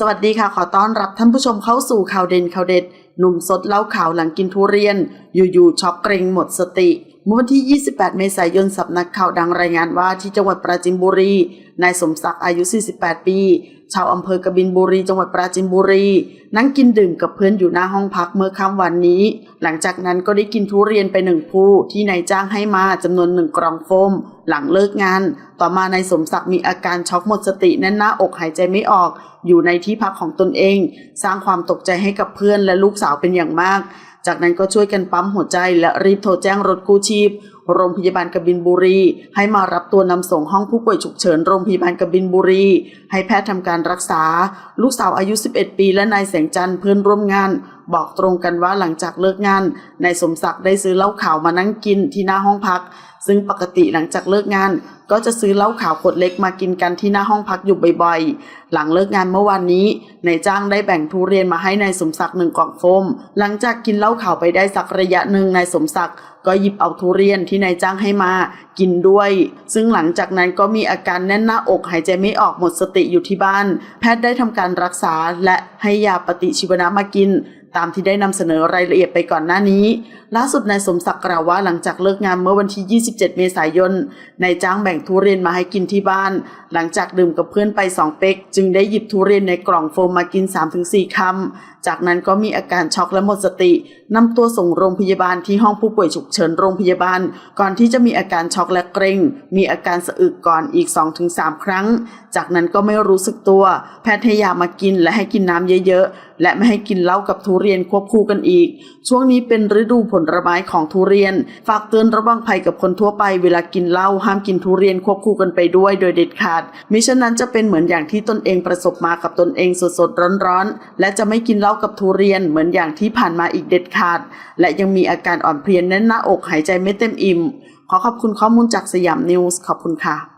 สวัสดีค่ะ ขอต้อนรับท่านผู้ชมเข้าสู่ข่าวเด่นข่าวเด็ด หนุ่มสดเล่าข่าวหลังกินทุเรียน อยู่ๆช็อกเกรงหมดสติ เมื่อวันที่ 28 เมษายนสำนักข่าวดังรายงานว่าที่จังหวัดปราจีนบุรี นายสมศักดิ์อายุ 48 ปี ชาวอำเภอกบินบุรี จังหวัดปราจีนบุรี นั่งกินดื่มกับเพื่อนอยู่หน้าห้องพักเมื่อค่ำวันนี้ หลังจากนั้นก็ได้กินทุเรียนไปหนึ่งภูที่นายจ้างให้มาจำนวนหนึ่งกล่องโฟม หลังเลิกงาน ต่อมานายสมศักดิ์มีอาการช็อกหมดสติแน่นหน้าอกหายใจไม่ออก อยู่ในที่พักของตนเอง สร้างความตกใจให้กับเพื่อนและลูกสาวเป็นอย่างมาก จากนั้นก็ช่วยกันปั๊มหัวใจและรีบโทรแจ้งรถกู้ชีพ โรงพยาบาลกบินบุรี ให้มารับตัวนำส่งห้องผู้ป่วยฉุกเฉินโรงพยาบาลกบินบุรี ให้แพทย์ทำการรักษา ลูกสาวอายุ 11 ปีและนายแสงจันทร์เพื่อนร่วมงาน บอกตรงกันว่าหลังจากเลิกงานนายสมศักดิ์ได้ซื้อเหล้าขาวมานั่งกินที่หน้าห้องพัก ซึ่งปกติหลังจากเลิกงาน ก็จะซื้อเหล้าขาวขวดเล็กมากินกันที่หน้าห้องพักอยู่บ่อยๆ หลังเลิกงานเมื่อวานนี้นายจ้างได้แบ่งทุเรียนมาให้นายสมศักดิ์หนึ่งกล่องโฟม หลังจากกินเหล้าขาวไปได้สักระยะหนึ่งนายสมศักดิ์ก็หยิบเอาทุเรียนที่นายจ้างให้มากินด้วย ซึ่งหลังจากนั้นก็มีอาการแน่นหน้าอกหายใจไม่ออกหมดสติอยู่ที่บ้าน แพทย์ได้ทำการรักษาและให้ยาปฏิชีวนะมากิน ตามที่ได้นำเสนอรายละเอียดไปก่อนหน้านี้ ล่าสุดนายสมศักดิ์กล่าวว่าหลังจากเลิกงานเมื่อวันที่ 27 เมษายนนายจ้างแบ่งทุเรียนมาให้กินที่บ้าน หลังจากดื่มกับเพื่อนไป 2 เป๊ก จึงได้หยิบทุเรียนในกล่องโฟมมากิน 3-4 คำ จากนั้นก็มีอาการช็อกและหมดสตินำตัวส่งโรงพยาบาลที่ห้องผู้ป่วยฉุกเฉินโรงพยาบาล ก่อนที่จะมีอาการช็อกและเกร็ง มีอาการสะอึกก่อนอีก 2-3 ครั้ง จากนั้นก็ไม่รู้สึกตัว แพทย์ให้ยามากินและให้กินน้ำเยอะๆ และไม่ให้กินเหล้ากับทุเรียนควบคู่กันอีก ช่วงนี้เป็นฤดูผลไม้ของทุเรียน ฝากเตือนระวังภัยกับคนทั่วไปเวลากินเหล้าห้ามกินทุเรียนควบคู่กันไปด้วยโดยเด็ดขาด มิฉะนั้นจะเป็นเหมือนอย่างที่ตนเองประสบมากับตนเองสดๆร้อนๆ และจะไม่กินเหล้ากับทุเรียนเหมือนอย่างที่ผ่านมาอีกเด็ดขาด และยังมีอาการอ่อนเพลียแน่นหน้าอกหายใจไม่เต็มอิ่ม ขอขอบคุณข้อมูลจากสยามนิวส์ขอบคุณค่ะ